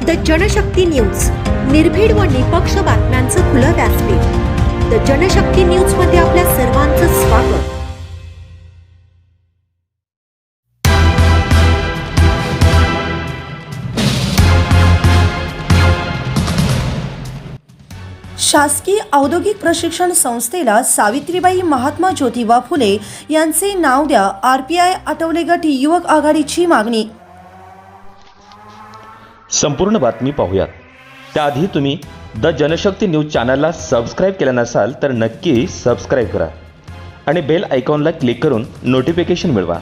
The Janshakti news. निर्भीड व निपक्ष बातम्यांचं खुलं व्यासपीठ. द जनशक्ती न्यूजमध्ये आपल्या सर्वांचं स्वागत. शासकीय औद्योगिक प्रशिक्षण संस्थेला सावित्रीबाई महात्मा ज्योतिबा फुले यांचे नाव द्या. आर पी आय आठवले गट युवक आघाडीची मागणी. संपूर्ण बातमी पाहूयात. त्याआधी तुम्ही द जनशक्ती न्यूज चॅनलला सबस्क्राईब केलं नसाल तर नक्की सबस्क्राईब करा. आणि बेल आयकॉनला क्लिक करून नोटिफिकेशन मिळवा.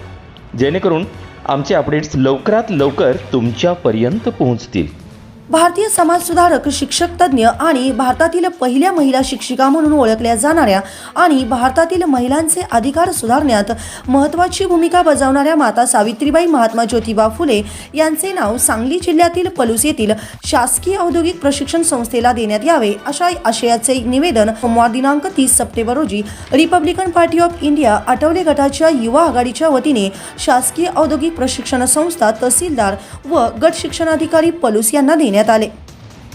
जेणेकरून आमचे अपडेट्स लवकरात लवकर तुमच्यापर्यंत पोहोचतील. भारतीय समाजसुधारक शिक्षक तज्ज्ञ आणि भारतातील पहिल्या महिला शिक्षिका म्हणून ओळखल्या जाणाऱ्या आणि भारतातील महिलांचे अधिकार सुधारण्यात महत्त्वाची भूमिका बजावणाऱ्या माता सावित्रीबाई महात्मा ज्योतिबा फुले यांचे नाव सांगली जिल्ह्यातील पलूस येथील शासकीय औद्योगिक प्रशिक्षण संस्थेला देण्यात यावे अशा आशयाचे निवेदन सोमवार दिनांक तीस सप्टेंबर रोजी Republican party of India Athawale गटाच्या युवा आघाडीच्या वतीने शासकीय औद्योगिक प्रशिक्षण संस्था तहसीलदार व गट शिक्षणाधिकारी पलूस यांना देण्यात आले.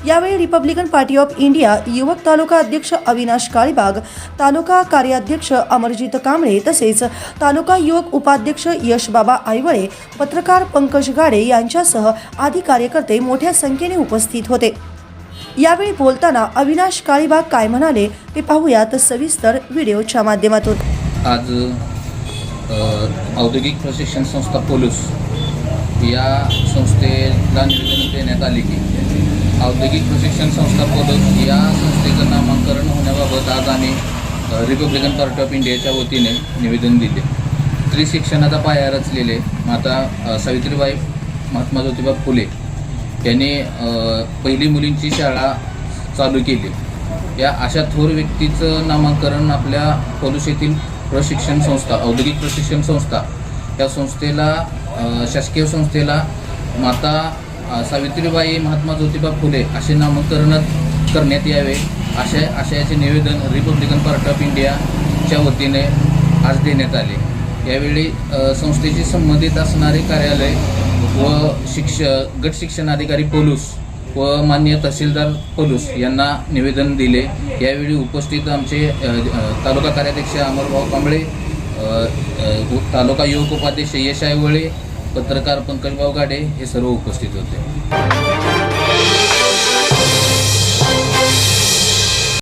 यावेळी रिपब्लिकन पार्टी ऑफ इंडिया युवक तालुका अध्यक्ष अविनाश काळीबाग तालुका कार्याध्यक्ष अमरजित कांबळे तसेच तालुका युवक उपाध्यक्ष यशबाबा आयवळे पत्रकार पंकज गाडे यांच्यासह आदी कार्यकर्ते मोठ्या संख्येने उपस्थित होते. यावेळी बोलताना अविनाश काळीबाग काय म्हणाले ते पाहूयात सविस्तर व्हिडिओच्या माध्यमातून. आज औद्योगिक प्रशिक्षण संस्था पोलूस या संस्थेला निवेदन देण्यात आले की औद्योगिक प्रशिक्षण संस्था पदक या संस्थेचं नामांकरण होण्याबाबत आज आम्ही रिपब्लिकन पार्टी ऑफ इंडियाच्या वतीने निवेदन दिले. स्त्री शिक्षणाचा पाया रचलेले माता सावित्रीबाई महात्मा ज्योतिबा फुले यांनी पहिली मुलींची शाळा चालू केली. या अशा थोर व्यक्तीचं नामांकरण आपल्या पलुष येथील प्रशिक्षण संस्था औद्योगिक प्रशिक्षण संस्था त्या संस्थेला शासकीय संस्थेला माता सावित्रीबाई महात्मा ज्योतिबा फुले असे नामकरण करण्यात यावे अशा आशयाचे निवेदन रिपब्लिकन पार्टी ऑफ इंडियाच्या वतीने आज देण्यात आले. यावेळी संस्थेशी संबंधित असणारे कार्यालय व शिक्ष गट शिक्षण अधिकारी पोलूस व मान्य तहसीलदार पोलूस यांना निवेदन दिले. यावेळी उपस्थित आमचे तालुका कार्याध्यक्ष अमरभाऊ कांबळे तालुका युवक उपाध्यक्ष यश आयवळे पत्रकार पंकजभाऊ गाडे हे सर्व उपस्थित होते.